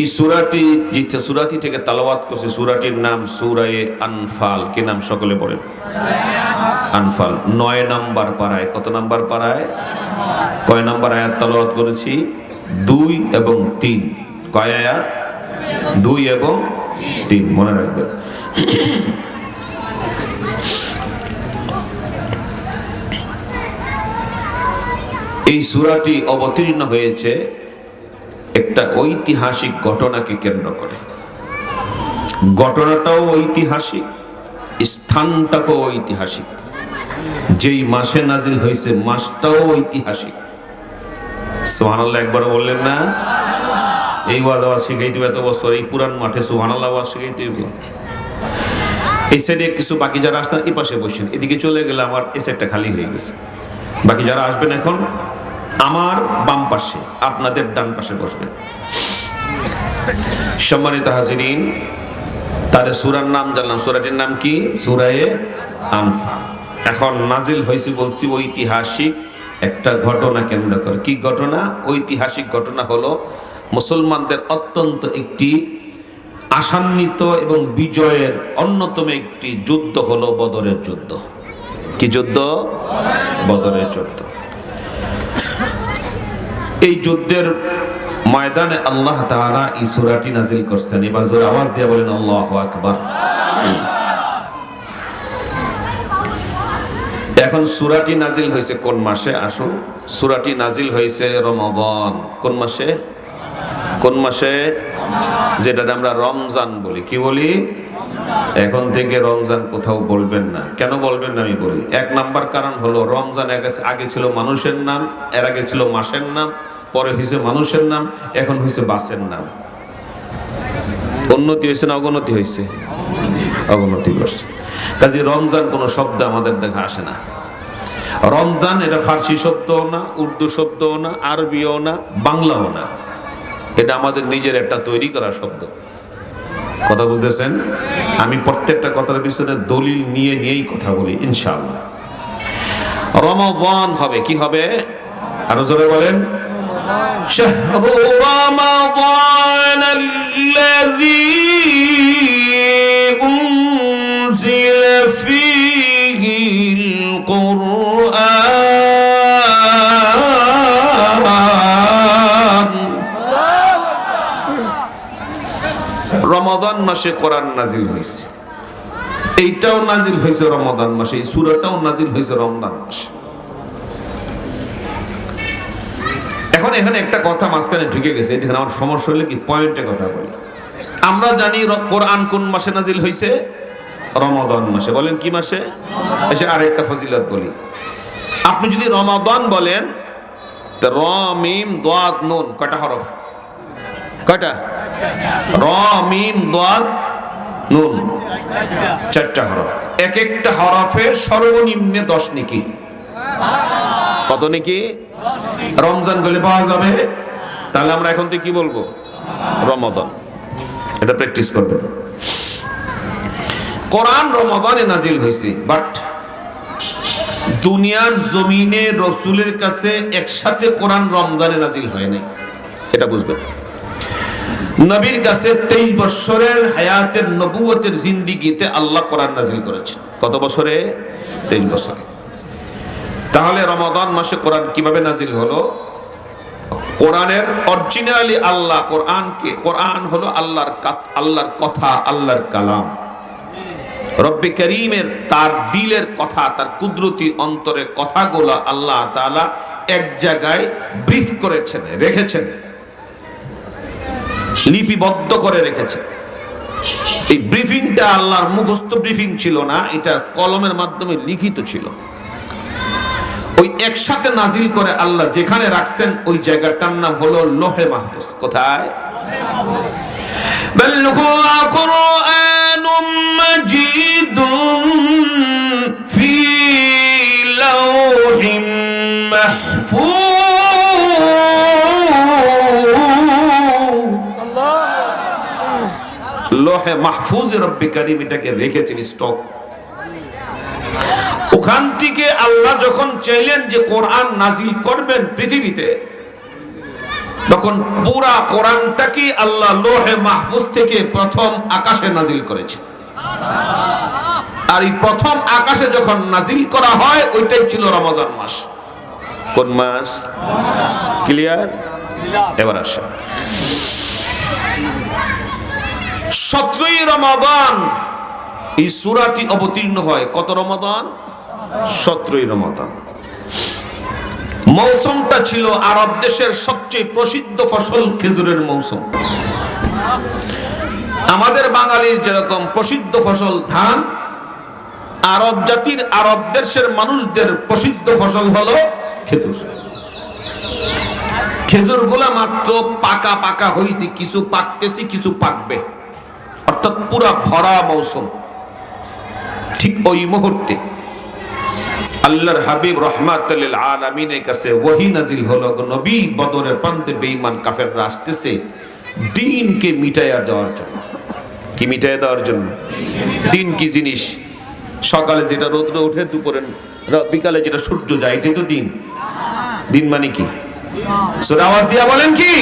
এই সুরাটি যে সুরাটি থেকে তালাবাত করছে। সুরাটির নাম সুরায়ে আনফাল। কি নাম সকলে পড়েন আনফাল। নয় নাম্বার পাড়ায়। কত নাম্বার পাড়ায়? কয় নাম্বার আয়াত তালাবাত করেছি? দুই এবং তিন। কয় আয়াত? দুই এবং তিন। মনে রাখবেন। এই সুরাটি অবতীর্ণ হয়েছে একটা ঐতিহাসিক ঘটনাকে কেন্দ্র করে। ঘটনাটাও ঐতিহাসিক, স্থানটাও ঐতিহাসিক। যেই মাসে নাজিল হয়েছে, মাসটাও ঐতিহাসিক। সোহানাল্লাহ একবার বললেন না? এই ওয়াজ আওয়াজ শিখাইতে এত বছর, এই পুরান মাঠে সোহানাল্লাহ আওয়াজ শিখাইতে এই সাইডে কিছু বাকি যারা আসতেন এই পাশে বসেন। এদিকে চলে গেলে আমার এই সাইডটা খালি হয়ে গেছে। বাকি যারা আসবেন এখন আমার বাম পাশে, আপনাদের ডান পাশে বসবেন। সম্মানিত হাজিরিন তার সুরার নাম জানলাম। সুরাটির নাম কি? সুরায়ে আনফাল। এখন নাজিল হয়েছে বলছি, ঐতিহাসিক একটা ঘটনা কেন্দ্র করে। কি ঘটনা? ঐতিহাসিক ঘটনা হলো, মুসলমানদের অত্যন্ত একটি আসান্বিত এবং বিজয়ের অন্যতম একটি যুদ্ধ হলো বদরের যুদ্ধ। কি যুদ্ধ? বদরের যুদ্ধ। এই যুদ্ধের ময়দানে আল্লাহ তাআলা এই সূরাটি নাজিল করছেন। এবার জোরে আওয়াজ দিয়ে বলেন, আল্লাহু আকবার। এখন সূরাটি নাজিল হয়েছে কোন মাসে? আসুন, সূরাটি নাজিল হয়েছে রমাদান কোন মাসে? কোন মাসে? যেটা আমরা রমজান বলি। কি বলি? এখন থেকে রমজান কোথাও বলবেন না। কেন বলবেন না আমি বলি। এক নাম্বার কারণ হলো, রমজান আগে- আগে ছিল মানুষের নাম, এর আগে ছিল মাসের নাম। পরে হয়েছে মানুষের নাম, এখন হয়েছে বাসের নাম। উন্নতি হয়েছে না অবনতি হয়েছে অবনতি করছে কাজে রমজান কোনো শব্দ আমাদের দেখা আসে না। রমজান এটা ফার্সি শব্দও না, উর্দু শব্দও না, আরবিও না, বাংলাও না। এটা আমাদের নিজের একটা তৈরি করা শব্দ। কথা বুঝতেছেন? আমি প্রত্যেকটা কথার পিছনে দলিল নিয়ে নিয়েই কথা বলি, ইনশাআল্লাহ। রমাদান হবে, কি হবে? আরও জোরে বলেন। شهر رمضان الذي أنزل فيه القرآن রমাদান মাসে কোরআন নাজিল হয়েছে এইটাও নাজিল হয়েছে রমাদান মাসে এই সুরাটাও নাজিল হয়েছে রমজান মাসে এখন এখানে একটা কথা মাঝখানে ঢুকে গেছে এখানে আমার সমস্যা হলে কি পয়েন্টে কথা বলি। আমরা জানি কোরআন কোন মাসে নাজিল হয়েছে রমাদান মাসে। বলেন কি মাসে? এসে আরেকটা ফজিলত বলি। আপনি যদি রমাদান বলেন র, মিম দাদ নুন, কয়টা হরফ? কয়টা? র, মিম দাদ নুন। চারটা হরফ। এক একটা হরফের সর্বনিম্নে দশ নিকি। কত নাকি? রমজান গলে পাওয়া যাবে। তাহলে আমরা এখন থেকে কি বলব? রমাদান এটা প্র্যাকটিস করবেন। কোরআন রমাদানে নাজিল হয়েছে বাট দুনিয়ার জমিনে রসুলের কাছে একসাথে কোরআন রমজানে নাজিল হয় নাই। এটা বুঝবেন। নবীর কাছে তেইশ বছরের হায়াতের নবুয়তের জিন্দিগিতে আল্লাহ কোরআন নাজিল করেছেন। কত বছরে? তেইশ বছরে। তাহলে রমাদান মাসে কোরআন কীভাবে নাজিল হলো? কোরআনের অরিজিনালি আল্লাহ, কোরআনকে, কোরআন হলো আল্লাহর আল্লাহর কথা, আল্লাহর কালাম। রব্বে করিমের তার দিলের কথা, তার কুদরতি অন্তরের কথাগুলো আল্লাহ তাআলা এক জায়গায় ব্রিফ করেছেন, রেখেছেন। লিপিবদ্ধ করে রেখেছেন। এই ব্রিফিংটা আল্লাহর মুখস্থ ব্রিফিং ছিল না, এটা কলমের মাধ্যমে লিখিত ছিল। ওই একসাথে নাজিল করে আল্লাহ যেখানে রাখছেন, ওই জায়গাটার নাম হলো লোহে মাহফুজ। কোথায়? লোহে মাহফুজ রব্বিকারিম এটাকে রেখেছেন স্টক ওখান আল্লাহ যখন চাইলেন যে কোরআন নাজিল করবেন পৃথিবীতে, তখন পুরা কোরআনটাকে আল্লাহ লোহে মাহফুজ থেকে প্রথম আকাশে নাজিল করেছে। আর এই প্রথম আকাশে যখন নাজিল করা হয়, ওইটাই ছিল রমজান মাস। কোন মাস? ক্লিয়ার? এবার আসে সতেরোই রমাদান এই সুরাটি অবতীর্ণ হয়। কত রমাদান? সতেরোই রমাদান। মৌসুমটা ছিল আরব দেশের সবচেয়ে প্রসিদ্ধ ফসল খেজুরের মৌসুম। আমাদের বাঙালির যেরকম প্রসিদ্ধ ফসল ধান, আরব জাতির আরব দেশের মানুষদের প্রসিদ্ধ ফসল হলো খেজুর। খেজুরগুলা মাত্র পাকা পাকা হয়েছে কিছু পাকতেছি, কিছু পাকবে। অর্থাৎ পুরা ভরা মৌসুম। ঠিক ওই মুহূর্তে। আল্লাহর হাবিব রহমাত আলমিনের কাছে ওহি নাজিল হলো নবী, বদরের প্রান্তে বেঈমান কাফেররা আসতেছে দিনকে মিটাইয়া দেওয়ার জন্য। কি মিটাইয়া দেওয়ার জন্য? দিন কি জিনিস? সকালে যেটা রৌদ্র ওঠে, দুপুরে বিকালে যেটা সূর্য যায়, এটাই তো দিন। দিন মানে কি? সুর আওয়াজ দিয়া বলেন কি?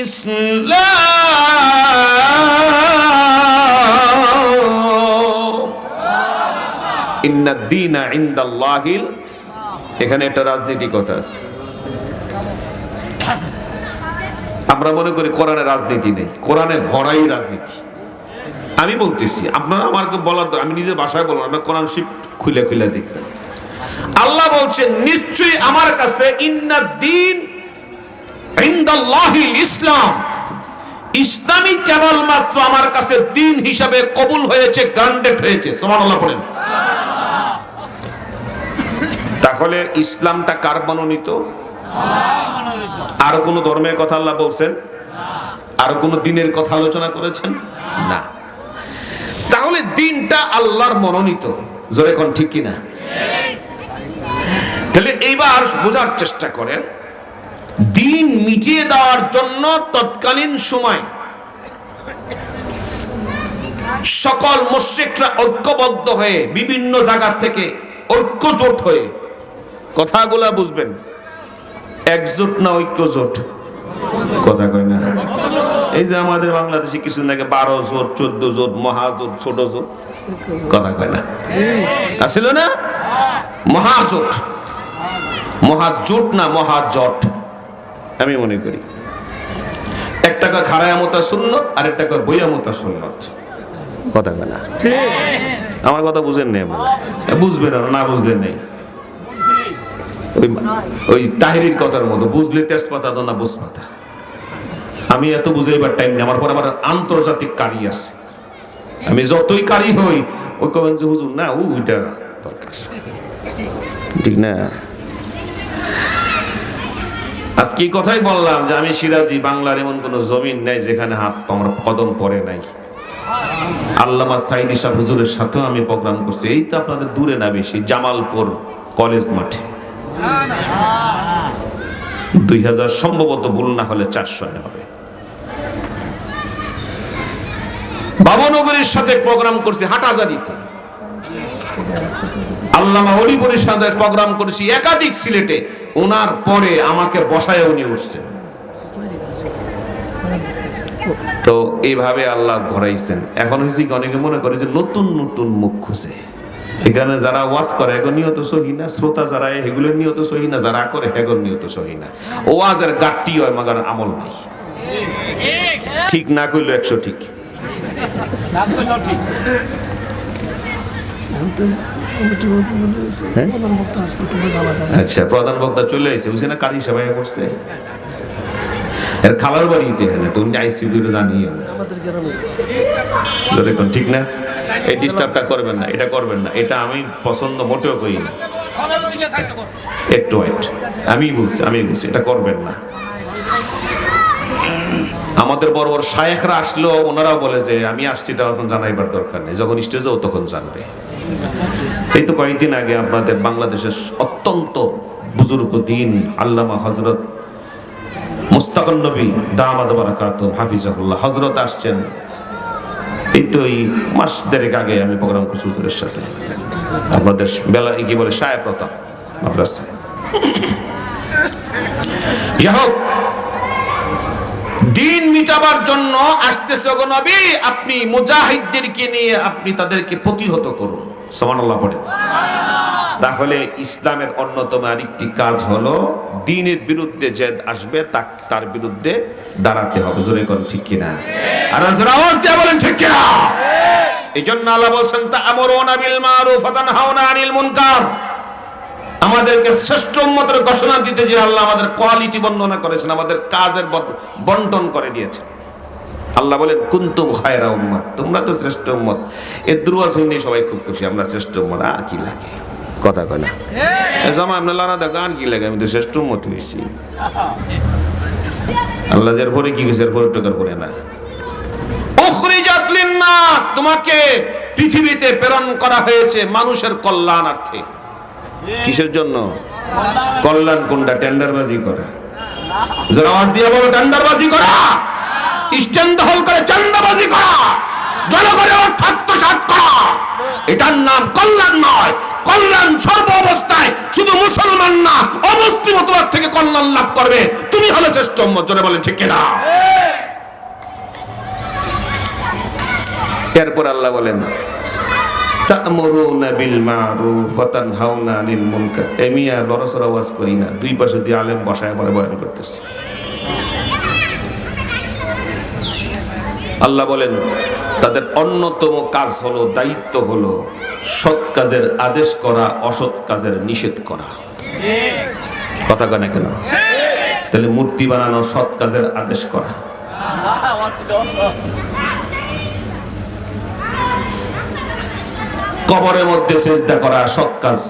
ইসলাম। এখানে একটা রাজনীতি কথা আছে। আমরা মনে করি কোরআনে রাজনীতি নেই, কোরআনে ভরাই রাজনীতি। আমি বলতেছি, আপনারা আমাকে বলার আমি নিজের ভাষায় বলব আমরা কোরআন শিফট খুলে খুলে দেখবেন আল্লাহ বলছেন, নিশ্চয়ই আমার কাছে ইসলাম। ইসলামই কেবলমাত্র আমার কাছে দিন হিসাবে কবুল হয়েছে গ্রান্ডেড হয়েছে। সুবহানাল্লাহ বলেন। তাহলে ইসলামটা কার মনোনীত? আর কোন ধর্মের কথা আল্লাহ বলছেন? আর কোন দিনের কথা আলোচনা করেছেন? না। তাহলে দিনটা আল্লাহর মনোনীত। জোরে কোন ঠিক কিনা? তাহলে এইবার বোঝার চেষ্টা করেন, দিন মিটিয়ে দেওয়ার জন্য তৎকালীন সময় সকল মুশ্রিকরা ঐক্যবদ্ধ হয়ে বিভিন্ন জায়গা থেকে ঐক্যজোট হয়ে কথাগুলা বুঝবেন। একজোট না ঐক্যজোট? কথা কয় না। এই যে আমাদের বাংলাদেশে কিছুদিন আগে বারো জোট চোদ্দ জোট মহাজোট ছোট জোট? কথা কয় না। আসিল না? মহাজোট। মহাজোট না মহাজট? আমি মনে করি। একটা কয় খারায়ামতা সুন্নত আর একটা কয় বইয়ামতা সুন্নত। কথা কয় না? আমার কথা বুঝেন নেই বুঝবেন না, না বুঝলে নেই। ওই ওই তাহিরির কথার মতো, বুঝলে তেজপাতা তো না বুঝপাতা আমি এত বুঝাইবার টাইম নেই, আমার পর আবার আন্তর্জাতিক কারি আছে। আমি যতই কারি হই, ওই কবেন যে, হুজুর, না ওইটা দরকার। ঠিক না? আজকে এই কথাই বললাম যে, আমি সিরাজি, বাংলার এমন কোনো জমিন নেই যেখানে হাত আমার কদম পড়ে নাই। আল্লামা সাইদি শাহ হুজুরের সাথেও আমি প্রোগ্রাম করছি। এই তো আপনাদের দূরে না বেশি, জামালপুর কলেজ মাঠে। দুই হাজার সম্ভবত ভুল না হলে চারশো হবে। বাবনগরীর সাথে প্রোগ্রাম করছি, হাটাজারিতে। আল্লামা অলিপুরের সাথে প্রোগ্রাম করেছি একাধিক সিলেটে। ওনার পরে আমাকে বসায় উনি উঠছেন। তো এইভাবে আল্লাহ ঘরাইছেন। এখন হয়েছে অনেকে মনে করে যে নতুন নতুন মুখ খুঁজে। এখানে যারা ওয়াজ করে এগো নিয়ত সহিনা শ্রোতা যারা এগুলো নিয়ত সহিনা যারা করে হেগর নিয়ত সহিনা ওয়াজের গাট্টি হয় মাগার আমল নাই। ঠিক না করল একশো ঠিক। আচ্ছা প্রধান বক্তা চলে এসেছে বুঝছে না কারি সবাই করছে এর খালার বাড়িতে হ্যাঁ তুমি আইসিউ জানি আমাদের ঠিক না? এই ডিস্টার্বটা করবেন না, এটা করবেন না। এটা আমি পছন্দ মোটেও করি না। একটু ওয়েট আমি বলছি আমি বলছি, এটা করবেন না। আমাদের বড় বড় শায়েখরা আসলেও ওনারাও বলে যে, আমি আসছি তখন জানাইবার দরকার নেই। যখন স্টেজেও তখন জানবে। এই তো কয়েকদিন আগে আপনাদের বাংলাদেশের অত্যন্ত বুজুর্গ দিন আল্লামা হজরত মুস্তাকন নবী দামাদ বারাকাত হাফিজাহুল্লাহ। হজরত আসছেন এই তো এই মাস দেড়েক আগে আমি প্রোগ্রাম করছি সাথে। আপনাদের বেলা কি বলে প্রতাপ হোক, দিন মিটাবার জন্য আসতেছে আপনি মুজাহিদদেরকে নিয়ে আপনি তাদেরকে প্রতিহত করুন। সমানাল্লাহ পড়ে। তাহলে ইসলামের অন্যতম আরেকটি কাজ হলো, দিনের বিরুদ্ধে যে আসবে তার বিরুদ্ধে দাঁড়াতে হবে। জোরে কোন ঠিক কিনা? আর আওয়াজ দিয়ে বলেন, ঠিক এই জন্য আল্লাহ বলছেন বিল মারুফ ওয়া তানহাউনা আনিল মুনকার। আমাদেরকে শ্রেষ্ঠ উম্মতের ঘোষণা দিতে যে আল্লাহ আমাদের কোয়ালিটি বর্ণনা করেছেন, আমাদের কাজের বন্টন করে দিয়েছেন। আল্লাহ বলেন খায়রা তোমরা তো শ্রেষ্ঠ উম্মত। শুনে সবাই খুব খুশি, আমরা শ্রেষ্ঠ উম্মত, আর কি লাগে? কথা কয় না? জামা আপনি লানা দেখো আর কি লাগে? আমি তো শ্রেষ্ঠ উম্মত হয়েছি। আল্লাহ পরে কি টাকার পরে না। লিন্নাস তোমাকে পৃথিবীতে প্রেরণ করা হয়েছে মানুষের কল্যাণার্থে। কিসের জন্য? কল্যাণ কোনটা? টেন্ডারবাজি করা। এটার নাম কল্যাণ নয়। কল্যাণ সর্ব অবস্থায় শুধু মুসলমান না অমুসলিম তোমার থেকে কল্যাণ লাভ করবে। তুমি হলে শ্রেষ্ঠ জোরে বলেন ঠিক কিনা? এরপর আল্লাহ বলেন, তা'মুরুনা বিল মারুফ ওয়া তানহাউনা আনিল মুনকার। এমি আর বড়সড় ওয়াজ করি না, দুই পাশে দিয়ে আলেম বসায় করতেছে। আল্লাহ বলেন, তাদের অন্যতম কাজ হলো, দায়িত্ব হলো সৎ কাজের আদেশ করা, অসৎ কাজের নিষেধ করা। কথা কেন কেন? তাহলে মূর্তি বানানো সৎ কাজের আদেশ করা। কবরের মধ্যে সেজদা করা সৎ কাজ।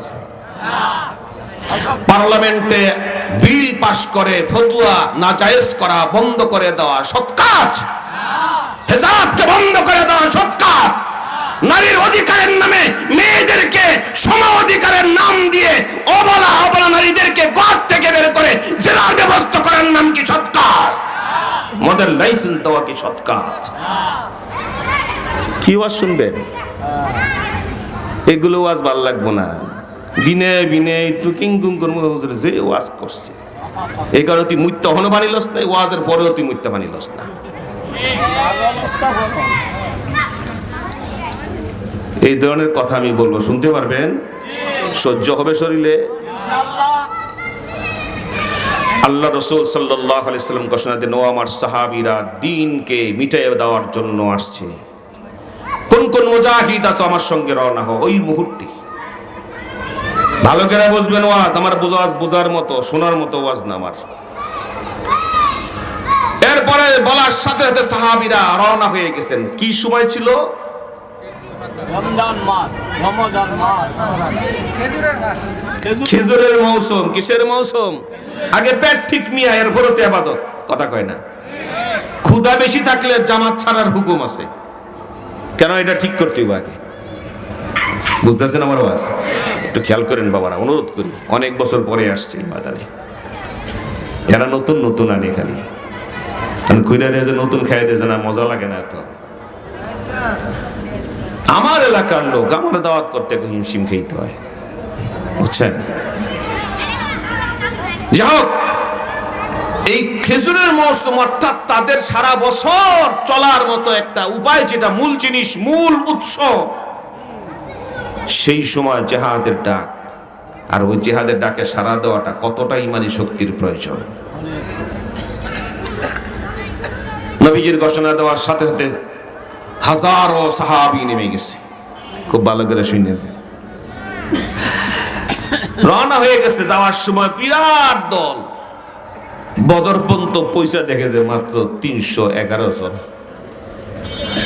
পার্লামেন্টে বিল পাশ করে ফতুয়া না জায়েজ করা বন্ধ করে দেওয়া সৎ কাজ। হেজাবকে বন্ধ করে দেওয়া সৎ কাজ। নারীর অধিকারের নামে মেয়েদেরকে সম অধিকারের নাম দিয়ে অবলা অবলা নারীদেরকে ঘর থেকে বের করে জেলার ব্যবস্থা করার নাম কি সৎ কাজ? মদের লাইসেন্স দেওয়া কি সৎ কাজ? কি শুনবেন এগুলো ওয়াজ ভালো লাগবো না। বিনে বিনে একটু কিংকুম করব, হুজুর যে ওয়াজ করছে। এই কারণে তুই মুত্য হনো বানিলস না ওয়াজের পরেও তুই মুত্য বানিলস না। এই ধরনের কথা আমি বলব, শুনতে পারবেন? সহ্য হবে শরীরে। আল্লাহ রসুল সাল্লাহ আলাইসাল্লাম ঘোষণা দেন ও আমার সাহাবিরা, দিনকে মিটাই দেওয়ার জন্য আসছে। কোন কোন মুজাহিদ আছে আমার সঙ্গে রওনা হও ওই মুহূর্তে। ভালো করে বুঝবেন ওয়াজ আমার বোঝাজ বোঝার মতো শোনার মতো ওয়াজ না আমার। এরপরে বলার সাথে সাথে সাহাবিরা রওনা হয়ে গেছেন। কি সময় ছিল? খেজুরের মৌসুম কিসের মৌসুম? আগে পেট ঠিক মিয়া এর ভরতে আবাদত। কথা কয় না। ক্ষুধা বেশি থাকলে জামাত ছাড়ার হুকুম আছে। কেন এটা ঠিক করতে হবে আগে? বুঝতেছেন আমার ওয়াজ একটু খেয়াল করেন বাবারা, অনুরোধ করি, অনেক বছর পরে আসছে এই ময়দানে এরা নতুন নতুন আনে খালি। আমি খুঁড়ে দিয়ে যে নতুন খাই দিয়েছে না, মজা লাগে না এত। আমার এলাকার লোক আমার দাওয়াত করতে হিমশিম খেতে হয়। বুঝছেন? যাই হোক এই খেজুরের মৌসুম অর্থাৎ তাদের সারা বছর চলার মতো একটা উপায় যেটা মূল জিনিস, মূল উৎস। সেই সময় জেহাদের ডাক, আর ওই জেহাদের ডাকে সারা দেওয়াটা কতটা ইমানি শক্তির প্রয়োজন। নবীজির ঘোষণা দেওয়ার সাথে সাথে হাজারো সাহাবি নেমে গেছে। খুব ভালো করে শুনে রওনা হয়ে গেছে যাওয়ার সময় বিরাট দল। বদর পর্যন্ত পয়সা দেখেছে মাত্র তিনশো এগারো জন।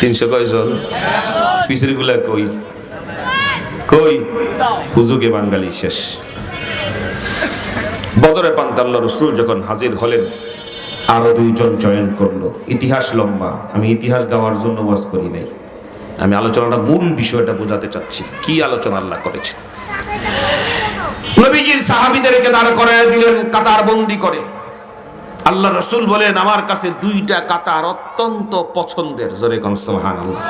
তিনশো কয় জন? পিছেরগুলা কই? কই? হুজুগে বাঙালি শেষ। বদরে পান্তাল্লা রসুল যখন হাজির হলেন, আরও দুইজন জয়েন করল। ইতিহাস লম্বা, আমি ইতিহাস গাওয়ার জন্য ওয়াজ করি নাই। আমি আলোচনাটা মূল বিষয়টা বোঝাতে চাচ্ছি, কি আলোচনা আল্লাহ করেছে। নবীজির সাহাবিদেরকে দাঁড় করায় দিলেন কাতার বন্দি করে। আল্লাহ রসুল বলেন, আমার কাছে দুইটা কাতার অত্যন্ত পছন্দের। জোরে কন আল্লাহ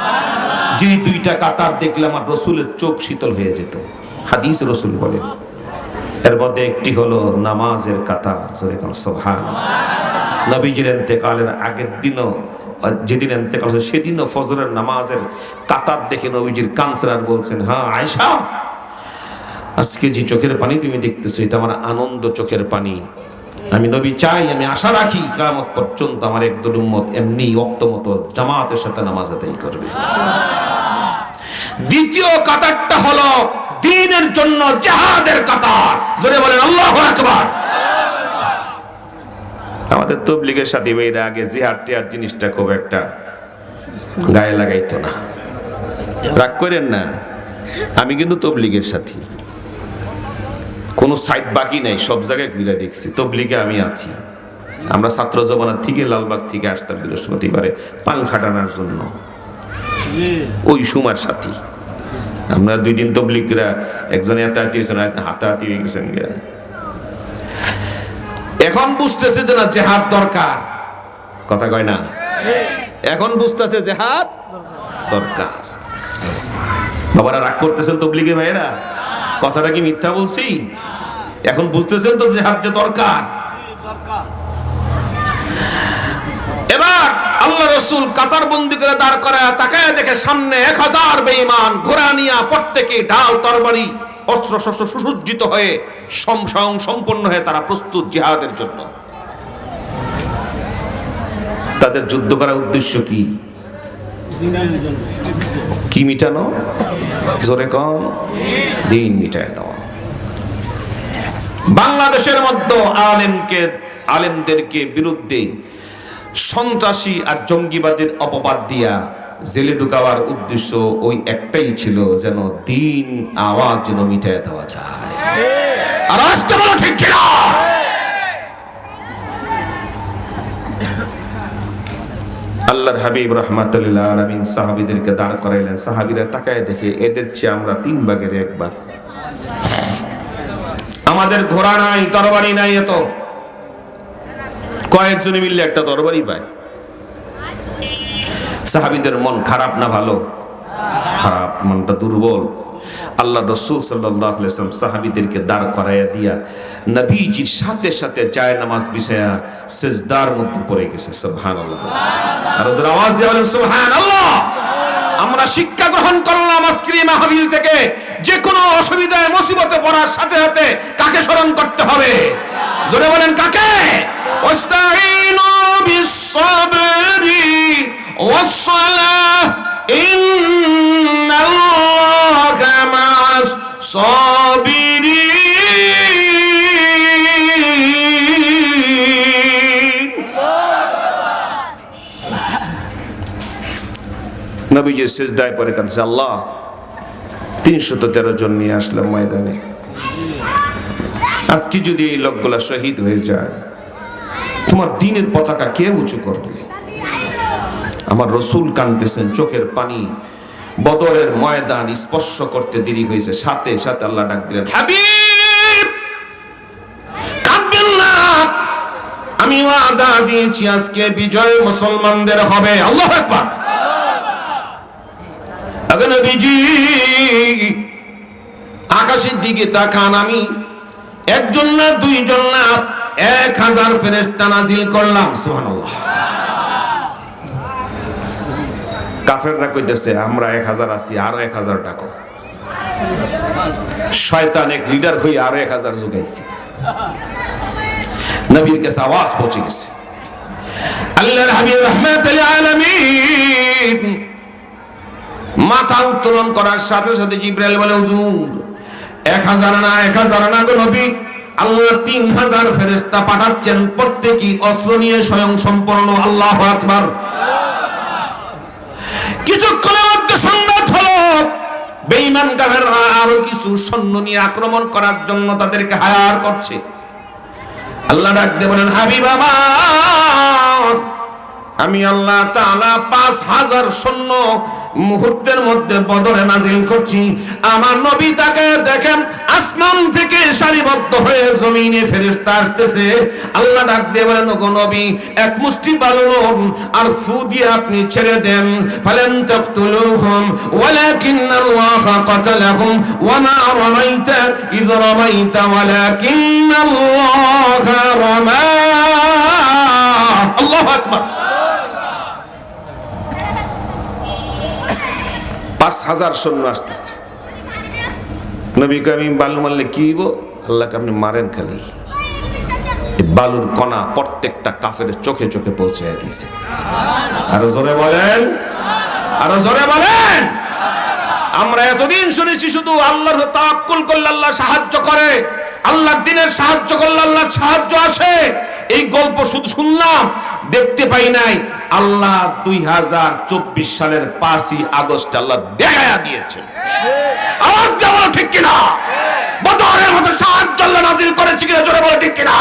যে দুইটা কাতার দেখলে আমার রসুলের চোখ শীতল হয়ে যেত। হাদিস রসুল বলেন। এর মধ্যে একটি হলো নামাজের কাতার, জোরে কন সোহান নবীজির এন্তেকালের আগের দিনও, যেদিন এন্তেকাল হয়েছে, সেদিনও ফজরের নামাজের কাতার দেখে নবীজির কানসার বলছেন হ্যাঁ আয়সা আজকে যে চোখের পানি তুমি দেখতেছো, এটা আমার আনন্দ চোখের পানি। আমি নবী চাই, আমি আশা রাখি কামত পর্যন্ত আমার একদল উম্মত এমনি অক্ত মতো জামাতের সাথে নামাজ আদায় করবে। দ্বিতীয় কাতারটা হলো দিনের জন্য জাহাদের কাতার। জোরে বলেন, আল্লাহ আকবার। আমাদের তবলিগের সাথে ভাইরা আগে জিহাদ টিহাদ জিনিসটা খুব একটা গায়ে লাগাইতো না। রাগ করেন না? আমি কিন্তু তবলিগের সাথী। কোনো সাইড বাকি নাই, সব জায়গায় ঘুরে দেখছি। তবলিগে আমি আছি। আমরা ছাত্র জমানার থেকে লালবাগ থেকে আসতাম বৃহস্পতিবারে পাংখা টানার জন্য। ওই সুমার সাথী। আমরা দুই দিন তবলিগরা একজনে হাতাহাতি হয়েছেন হাতাহাতি হয়ে গেছেন। এখন বুঝতেছে যে না, জেহাদ দরকার। কথা কয় না? এখন বুঝতেছে জেহাদ দরকার। বাবারা রাগ করতেছেন তবলিগে ভাইয়েরা? কথাটা কি মিথ্যা বলছি? এখন বুঝতেছেন তো জেহাদ যে দরকার। এবার আল্লাহ রসুল কাতার বন্দি করে দাঁড় করায় তাকায় দেখে সামনে এক হাজার বেঈমান ঘোড়া নিয়া প্রত্যেকে ঢাল তরবারি, অস্ত্র শস্ত্র সুসজ্জিত হয়ে স্বয়ং সম্পন্ন হয়ে তারা প্রস্তুত জিহাদের জন্য। তাদের যুদ্ধ করার উদ্দেশ্য কি? কি মিটানো? জোরে কম দিন মিটায় দেওয়া বাংলাদেশের মধ্যে আলেমকে, আলেমদেরকে বিরুদ্ধে সন্ত্রাসী আর জঙ্গিবাদের অপবাদ দিয়া জেলে ঢুকাবার উদ্দেশ্য ওই একটাই ছিল, যেন দিন আওয়াজ যেন মিটায় দেওয়া যায়। আর আসতে বলো ঠিক কিনা? আল্লাহর হাবিব রহমাতুল্লাহ আলমিন সাহাবিদেরকে দাঁড় করাইলেন। সাহাবিরা তাকায় দেখে, এদের চেয়ে আমরা তিন ভাগের একবার আমাদের ঘোড়া নাই, তরবারি নাই এত। কয়েকজনে মিললে একটা তরবারি পায়। সাহাবিদের মন খারাপ না ভালো? খারাপ, মনটা দুর্বল। আল্লাহ রসুল সাল্লাম সাহাবিদেরকে দাঁড় করাইয়া দিয়া নবীজির সাথে সাথে চায় নামাজ বিষয়া সেজদার মধ্যে পড়ে গেছে সুবহান আওয়াজ দিয়ে বলেন সুবহান আমরা শিক্ষা গ্রহণ করলাম আজকের এই মাহফিল থেকে। যে কোনো অসুবিধায়, মুসিবতে পড়ার সাথে সাথে কাকে স্মরণ করতে হবে? জোরে বলেন, কাকে? ওয়াস্তাইনু বিস-সাবরি ওয়াস-সালাহ। আল্লাহ তিনশত তেরো জন নিয়ে আসলাম ময়দানে। আজকে যদি এই লোকগুলা শহীদ হয়ে যায়, তোমার দিনের পতাকা কে উঁচু করবে? আমার রসুল কানতেছেন চোখের পানি বদরের ময়দান স্পর্শ করতে দেরি হয়েছে। সাথে সাথে আল্লাহ ডাক দিলেন, হাবিব আমি ওয়াদা দিয়েছি আজকে বিজয় মুসলমানদের হবে। আল্লাহ আকাশের দিকে তাকান। আমি একজন না দুইজন না, এক হাজার ফেরেস্তা নাজিল করলাম। সুবহানাল্লাহ। কাফেররা কইতেছে, আমরা এক হাজার আছি, আরও এক হাজার ডাকো। শয়তান এক লিডার হয়ে আরও এক হাজার যোগাইছি নবীর কাছে আওয়াজ পৌঁছে গেছে। আল্লাহর হাবিব রহমাত আলামিন মাথা উত্তোলন করার সাথে সাথে জিব্রাইল বলে, হুজুর, এক হাজার না এক হাজার না গো নবী। আল্লাহ তিন হাজার ফেরেস্তা পাঠাচ্ছেন, প্রত্যেকই অস্ত্র নিয়ে স্বয়ং সম্পন্ন আল্লাহ আকবার। কিছুক্ষণের মধ্যে সংবাদ হলো, বেঈমান কাফেররা আরও কিছু সৈন্য নিয়ে আক্রমণ করার জন্য তাদেরকে হায়ার করছে। আল্লাহ ডাক দিয়ে বলেন, হাবিব আমার, আমি আল্লাহ তাআলা পাঁচ হাজার সৈন্য মুহূর্তের মধ্যে বদরে নাজিল করছি। আমার নবী তাকে দেখেন, আসমান থেকে সারিবদ্ধ হয়ে জমিনে ফেরেশতা আসতেছে। আল্লাহ ডাক দিয়ে বলেন, ওগো নবী, এক মুষ্টি বালু আর ফু দিয়ে আপনি ছেড়ে দেন। ফালান তাকতুলুহুম ওয়ালাকিন আল্লাহ কাতালাহুম, ওয়া মা রামাইতা ইয রামাইতা ওয়ালাকিন আল্লাহ রামা। আল্লাহু আকবার। হাজার সৈন্য আসতেছে। নবীকে আমি বালু মারলে কি হইব? আল্লাহকে আপনি মারেন খালি। বালুর কণা প্রত্যেকটা কাফের চোখে চোখে পৌঁছে দিয়েছে। আরও জোরে বলেন। আরও জোরে বলেন। আমরা এতদিন শুনেছি শুধু আল্লাহর তাক্কুল করলে আল্লাহ সাহায্য করে। আল্লাহর দিনের সাহায্য করলে আল্লাহর সাহায্য আসে। এই গল্প শুধু শুনলাম, দেখতে পাই নাই। আল্লাহ দুই হাজার চব্বিশ সালের পাঁচই আগস্ট আল্লাহ দেখা দিয়েছে আওয়াজ দেওয়া ঠিক কিনা? বদরের মতো সাহায্য আল্লাহ নাজিল করেছে কিনা জোরে বলে ঠিক কিনা?